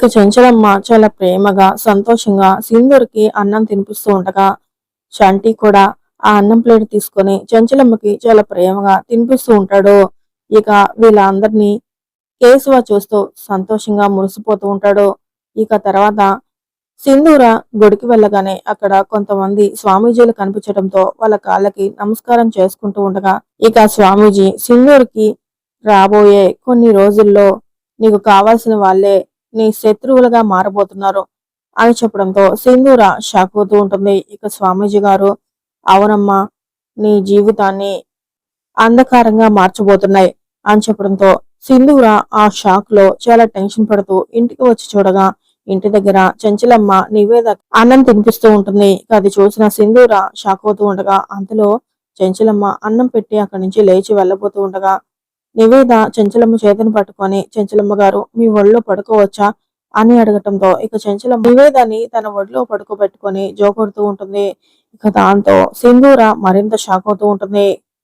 ఇక చెంచలమ్మ చాలా ప్రేమగా సంతోషంగా సింధూర్కి అన్నం తినిపిస్తూ ఉండగా శాంటి కూడా ఆ అన్నం ప్లేట్ తీసుకొని చెంచలమ్మకి చాలా ప్రేమగా తినిపిస్తూ ఉంటాడు. ఇక వీళ్ళందరినీ కేశవ చూస్తూ సంతోషంగా మురిసిపోతూ ఉంటాడు. ఇక తర్వాత సింధూర గుడికి వెళ్ళగానే అక్కడ కొంతమంది స్వామీజీలు కనిపించడంతో వాళ్ళ కాళ్ళకి నమస్కారం చేసుకుంటూ ఉండగా ఇక స్వామీజీ సింధూర్కి రాబోయే కొన్ని రోజుల్లో నీకు కావాల్సిన వాళ్ళే నీ శత్రువులుగా మారబోతున్నారు అని చెప్పడంతో సింధూర షాక్ అవుతూ ఉంటుంది. ఇక స్వామీజీ గారు అవునమ్మా నీ జీవితాన్ని అంధకారంగా మార్చబోతున్నాయి అని చెప్పడంతో సింధూర ఆ షాక్లో చాలా టెన్షన్ పడుతూ ఇంటికి వచ్చి చూడగా ఇంటి దగ్గర చెంచలమ్మ నివేద అన్నం తినిపిస్తూ ఉంటుంది. అది చూసిన సింధూర షాక్ అవుతూ ఉండగా అంతలో చెంచలమ్మ అన్నం పెట్టి అక్కడి నుంచి లేచి వెళ్ళబోతూ ఉండగా నివేద చెంచలమ్మ చేతిని పట్టుకొని చెంచలమ్మ గారు మీ ఒళ్ళో పడుకోవచ్చా? అని అడగటంతో ఇక చెంచలమ్మ నివేదని తన ఒడిలో పడుకోబెట్టుకొని జోకొడుతూ ఉంటుంది. ఇక దాంతో సింధూర మరింత షాక్ అవుతూ ఉంటుంది.